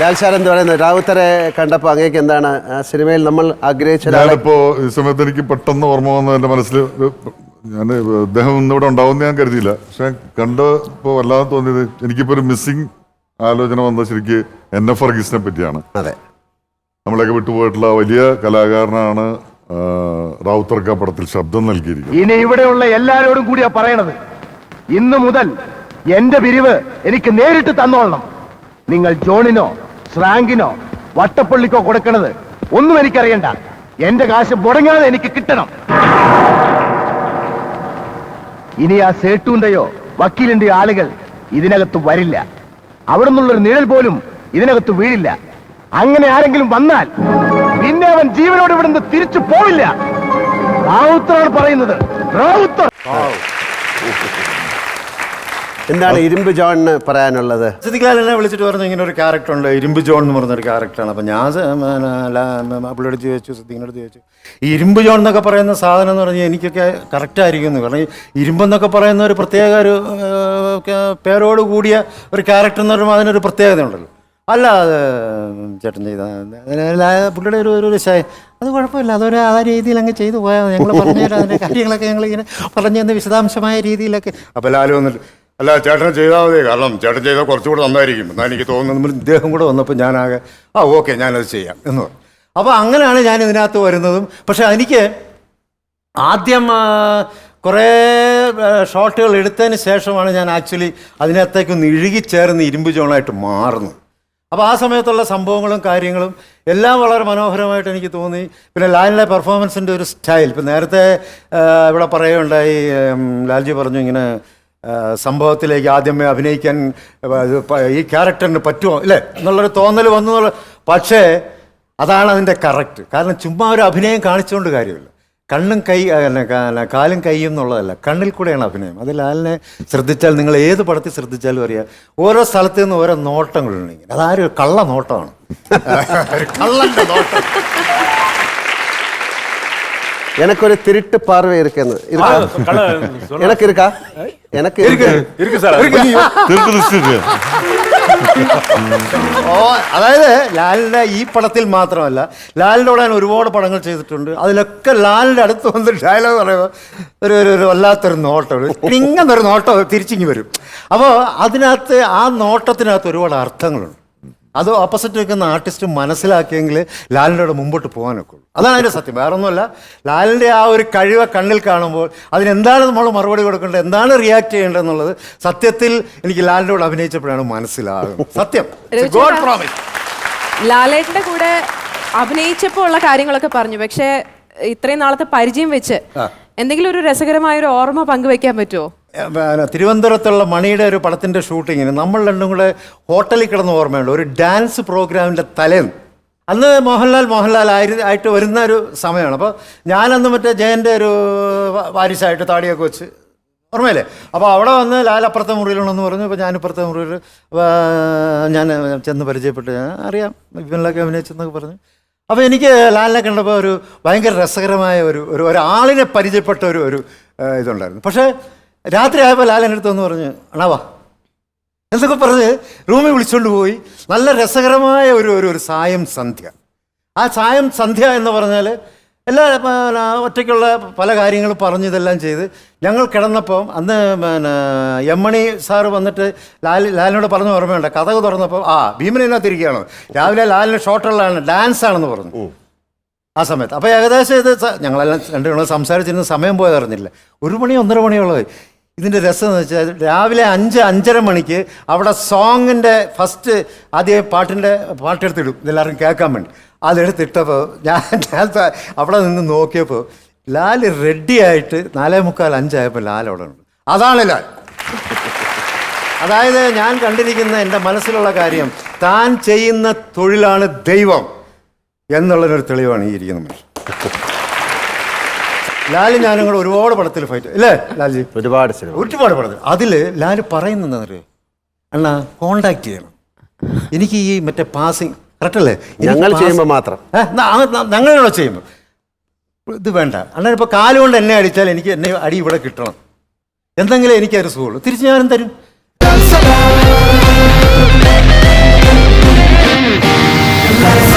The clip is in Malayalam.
ലാൽ സാർ എന്ത് പറയുന്നത് റാവുത്തറെ കണ്ടപ്പോൾ അങ്ങേക്ക് എന്താണ് ആ സിനിമയിൽ നമ്മൾ ആഗ്രഹിച്ച ഒരാളെ ഞാനിപ്പോ ഈ സമയത്ത് എനിക്ക് പെട്ടെന്ന് ഓർമ്മ വന്ന എന്റെ മനസ്സിൽ ഞാൻ അദ്ദേഹം ഇന്നിവിടെ ഉണ്ടാവുമെന്ന് ഞാൻ കരുതിയില്ല. പക്ഷെ കണ്ടപ്പോ വല്ലാതെ തോന്നിയത് എനിക്കിപ്പോ ഒരു മിസ്സിങ് ആലോചന വന്നത് ശരിക്ക് എൻ എഫ് വർഗീസിനെ പറ്റിയാണ്. അതെ. നമ്മളെയൊക്കെ വിട്ടുപോയിട്ടുള്ള വലിയ കലാകാരനാണ് ആ, റാവുത്തർക്ക പടത്തിൽ ശബ്ദം നൽകിയിരിക്കുന്നത്. ഇനി ഇവിടെയുള്ള എല്ലാരോടും കൂടിയാ പറയണത്. ഇന്ന് മുതൽ എന്റെ പിരിവ് എനിക്ക് നേരിട്ട് തന്നോളണം. നിങ്ങൾ ജോണിനോ ശ്രാങ്കിനോ വട്ടപ്പള്ളിക്കോ കൊടുക്കണത് ഒന്നും എനിക്കറിയണ്ട. എന്റെ കാശ് മുടങ്ങാതെ എനിക്ക് കിട്ടണം. ഇനി ആ സേട്ടുവിന്റെയോ വക്കീലിന്റെയോ ആളുകൾ ഇതിനകത്ത് വരില്ല. അവിടെ നിന്നുള്ളൊരു നിഴൽ പോലും ഇതിനകത്ത് വീഴില്ല. അങ്ങനെ ആരെങ്കിലും വന്നാൽ പിന്നെ അവൻ ജീവനോട് ഇവിടുന്ന് തിരിച്ചു പോവില്ല. റാവുത്തറാണ് പറയുന്നത്. റാവുത്തർ. എന്താണ് ഇരുമ്പ് ജോണിന് പറയാനുള്ളത്? സിദ്ദിഖ്ലാൽ എന്നെ വിളിച്ചിട്ട് പറഞ്ഞു ഇങ്ങനെ ഒരു ക്യാരക്ടർ ഉണ്ട് ഇരുമ്പ് ജോൺ എന്ന് പറഞ്ഞ ഒരു ക്യാരക്ടറാണ് അപ്പം ഞാൻ പുള്ളിയോട് ചോദിച്ചു സിദ്ദിഖിനോട് ചോദിച്ചു ഈ ഇരുമ്പ് ജോൺ എന്നൊക്കെ പറയുന്ന സാധനം എന്ന് പറഞ്ഞാൽ എനിക്കൊക്കെ കറക്റ്റ് ആയിരിക്കും എന്ന് കാരണം ഈ ഇരുമ്പെന്നൊക്കെ പറയുന്ന ഒരു പ്രത്യേക ഒരു പേരോട് കൂടിയ ഒരു ക്യാരക്ടർ എന്ന് പറയുമ്പോൾ അതിനൊരു പ്രത്യേകത ഉണ്ടല്ലോ. അല്ല അത് ചേട്ടൻ ചെയ്ത പുള്ളിയുടെ ഒരു ഒരു അത് കുഴപ്പമില്ല. അതൊരു ആ രീതിയിൽ അങ്ങ് ചെയ്തു പോയാൽ ഞങ്ങൾ പറഞ്ഞു തരാം അതിന്റെ കാര്യങ്ങളൊക്കെ ഞങ്ങൾ ഇങ്ങനെ പറഞ്ഞു തന്ന വിശദാംശമായ രീതിയിലൊക്കെ. അപ്പോൾ ലാലു വന്നിട്ട് അല്ല ചേട്ടൻ ചെയ്താൽ മതി. കാരണം ചേട്ടൻ ചെയ്താൽ കുറച്ചുകൂടെ നന്നായിരിക്കും. എന്നാൽ എനിക്ക് തോന്നുന്നു ഇദ്ദേഹം കൂടെ വന്നപ്പോൾ ഞാനാകെ ആ ഓക്കെ ഞാനത് ചെയ്യാം എന്ന് പറഞ്ഞു. അപ്പോൾ അങ്ങനെയാണ് ഞാൻ ഇതിനകത്ത് വരുന്നതും. പക്ഷെ എനിക്ക് ആദ്യം കുറേ ഷോട്ടുകൾ എടുത്തതിന് ശേഷമാണ് ഞാൻ ആക്ച്വലി അതിനകത്തേക്കൊന്ന് ഇഴുകിച്ചേർന്ന് ഇരുമ്പ് ജോണായിട്ട് മാറുന്നു അപ്പോൾ ആ സമയത്തുള്ള സംഭവങ്ങളും കാര്യങ്ങളും എല്ലാം വളരെ മനോഹരമായിട്ട് എനിക്ക് തോന്നി. പിന്നെ ലാലിന്റെ പെർഫോമൻസിന്റെ ഒരു സ്റ്റൈൽ. ഇപ്പം നേരത്തെ ഇവിടെ പറയുകയുണ്ടായി ലാൽജി പറഞ്ഞു ഇങ്ങനെ സംഭവത്തിലേക്ക് ആദ്യമേ അഭിനയിക്കാൻ ഈ ക്യാരക്ടറിന് പറ്റുമോ? അല്ലേ എന്നുള്ളൊരു തോന്നൽ വന്നു പക്ഷേ അതാണ് അതിന്റെ കറക്റ്റ്. കാരണം ചുമ്മാ ഒരു അഭിനയം കാണിച്ചുകൊണ്ട് കാര്യമില്ല. കണ്ണും കൈ കാലും കൈയും എന്നുള്ളതല്ല. കണ്ണിൽ കൂടെയാണ് അഭിനയം. അത് ലാലിനെ ശ്രദ്ധിച്ചാൽ നിങ്ങൾ ഏത് പടത്തിൽ ശ്രദ്ധിച്ചാലും അറിയാം. ഓരോ സ്ഥലത്തു നിന്ന് ഓരോ നോട്ടങ്ങളുണ്ടെങ്കിൽ അതാരും ഒരു കള്ള നോട്ടമാണ് കള്ളന്റെ നോട്ടം. എനക്കൊരു തിരുട്ട് പാർവ ഇരിക്കുന്നത്. എനക്ക് ഇരിക്കാ. எனக்கு இருக்கு തീർത്ത് list ഇല്ല. ഓ അതായത് ലാലിന്റെ ഈ പടത്തിൽ മാത്രമല്ല ലാലിൻ്റെ കൂടെ ഞാൻ ഒരുപാട് പടങ്ങൾ ചെയ്തിട്ടുണ്ട് അതിലൊക്കെ ലാലിന്റെ അടുത്ത് വന്ന് ഡയലോഗ് പറയുമ്പോൾ ഒരു ഒരു ഒരു വല്ലാത്തൊരു നോട്ടം ഒരു ഇങ്ങനൊരു നോട്ടം തിരിച്ചിങ്ങി വരും അപ്പോൾ അതിനകത്ത് ആ നോട്ടത്തിനകത്ത് ഒരുപാട് അർത്ഥങ്ങളുണ്ട് അത് ഓപ്പോസിറ്റ് നിൽക്കുന്ന ആർട്ടിസ്റ്റ് മനസ്സിലാക്കിയെങ്കിൽ ലാലിന്റെ മുമ്പോട്ട് പോകാനൊക്കെ ഉള്ളൂ. അതാണ് അതിന്റെ സത്യം. വേറെ ഒന്നുമല്ല ലാലിന്റെ ആ ഒരു കഴിവ് കണ്ണിൽ കാണുമ്പോൾ അതിനെന്താണ് നമ്മൾ മറുപടി കൊടുക്കേണ്ടത് എന്താണ് റിയാക്ട് ചെയ്യേണ്ടത് എന്നുള്ളത് സത്യത്തിൽ എനിക്ക് ലാലിന്റെ കൂടെ അഭിനയിച്ചപ്പോഴാണ് മനസ്സിലാകുന്നത്. സത്യം. രവിചേട്ടാ, ഗോഡ് പ്രോമിസ് ലാലേട്ടന്റെ കൂടെ അഭിനയിച്ചപ്പോൾ ഉള്ള കാര്യങ്ങളൊക്കെ പറഞ്ഞു. പക്ഷേ ഇത്രയും നാളത്തെ പരിചയം വെച്ച് എന്തെങ്കിലും ഒരു രസകരമായ ഒരു ഓർമ്മ പങ്കുവെക്കാൻ പറ്റുമോ പിന്നെ തിരുവനന്തപുരത്തുള്ള മണിയുടെ ഒരു പടത്തിന്റെ ഷൂട്ടിങ്ങിന് നമ്മൾ രണ്ടും കൂടെ ഹോട്ടലിൽ കിടന്ന് ഓർമ്മയുണ്ട്. ഒരു ഡാൻസ് പ്രോഗ്രാമിന്റെ തലേന്ന്. അന്ന് മോഹൻലാൽ മോഹൻലാൽ ആയി ആയിട്ട് വരുന്ന ഒരു സമയമാണ്. അപ്പോൾ ഞാനന്ന് മറ്റേ ജയന്റെ ഒരു വാരിസായിട്ട് താടിയൊക്കെ വെച്ച് ഓർമ്മയില്ലേ? അപ്പോൾ അവിടെ വന്ന് ലാൽ അപ്പുറത്തെ മുറിയിലുണ്ടെന്ന് പറഞ്ഞു. അപ്പോൾ ഞാനിപ്പുറത്തെ മുറിയിൽ ഞാൻ ചെന്ന് പരിചയപ്പെട്ട് ഞാൻ അറിയാം ഇവനിലൊക്കെ അഭിനയിച്ചെന്നൊക്കെ പറഞ്ഞു. അപ്പോൾ എനിക്ക് ലാലിനെ കണ്ടപ്പോൾ ഒരു ഭയങ്കര രസകരമായ ഒരു ഒരു ഒരാളിനെ പരിചയപ്പെട്ട ഒരു ഒരു ഇതുണ്ടായിരുന്നു. പക്ഷേ രാത്രി ആയപ്പോൾ ലാൽ എന്റെ അടുത്ത് വന്ന് പറഞ്ഞു അണാവാ എന്നൊക്കെ പറഞ്ഞ് റൂമിൽ വിളിച്ചുകൊണ്ട് പോയി. നല്ല രസകരമായ ഒരു ഒരു ഒരു സായം സന്ധ്യ. ആ സായം സന്ധ്യ എന്ന് പറഞ്ഞാൽ എല്ലാ ഒറ്റയ്ക്കുള്ള പല കാര്യങ്ങളും പറഞ്ഞു ഇതെല്ലാം ചെയ്ത് ഞങ്ങൾ കിടന്നപ്പോൾ അന്ന് പിന്നെ എം മണി സാറ് വന്നിട്ട് ലാൽ ലാലിനോട് പറഞ്ഞ ഓർമ്മയുണ്ട്. കഥകൾ തുറന്നപ്പോൾ ആ ഭീമനതിനകത്തിരിക്കുകയാണ് രാവിലെ ലാലിന് ഷോട്ടുള്ളതാണ് ഡാൻസ് ആണെന്ന് പറഞ്ഞു ആ സമയത്ത്. അപ്പോൾ ഏകദേശം ഇത് ഞങ്ങളെല്ലാം രണ്ടു സംസാരിച്ചിരുന്ന സമയം പോയതറിഞ്ഞില്ല. ഒരു മണി ഒന്നര മണിയോളമായി ഇതിന്റെ രസം എന്ന് വെച്ചാൽ രാവിലെ അഞ്ച് അഞ്ചര മണിക്ക് അവിടെ സോങ്ങിന്റെ ഫസ്റ്റ് ആദ്യം പാട്ടിന്റെ പാട്ടെടുത്തിടും. ഇതെല്ലാവരും കേൾക്കാൻ വേണ്ടി. അതെടുത്തിട്ടപ്പോൾ ഞാൻ ഞാൻ അവിടെ നിന്ന് നോക്കിയപ്പോൾ ലാൽ റെഡിയായിട്ട് നാലേ മുക്കാൽ അഞ്ചായപ്പോൾ ലാൽ അവിടെ ഉണ്ട്. അതാണ് ലാൽ. അതായത് ഞാൻ കണ്ടിരിക്കുന്ന എന്റെ മനസ്സിലുള്ള കാര്യം താൻ ചെയ്യുന്ന തൊഴിലാണ് ദൈവം എന്നുള്ളതിനൊരു തെളിവാണ് ഈ ഇരിക്കുന്ന മനുഷ്യൻ. ലാലും ഞാനും കൂടെ ഒരുപാട് പടത്തിൽ ഫൈറ്റ് അല്ലേ ലാൽജി ഒരുപാട് സിനിമ ഒരുപാട് പടത്തിൽ. അതിൽ ലാൽ പറയുന്നത് അല്ല കോണ്ടാക്ട് ചെയ്യണം. എനിക്ക് ഈ മറ്റേ പാസിങ് കറക്റ്റല്ലേ ഞങ്ങൾ ചെയ്യുമ്പോൾ മാത്രം. ഞങ്ങളാണോ ചെയ്യുമ്പോൾ ഇത് വേണ്ട. അണ്ണൻ ഇപ്പോൾ കാലുകൊണ്ട് എന്നെ അടിച്ചാൽ എനിക്ക് എന്നെ അടി ഇവിടെ കിട്ടണം. എന്തെങ്കിലും എനിക്ക് ഒരു സുഖമുള്ളൂ. തിരിച്ച് ഞാനും തരും? Let's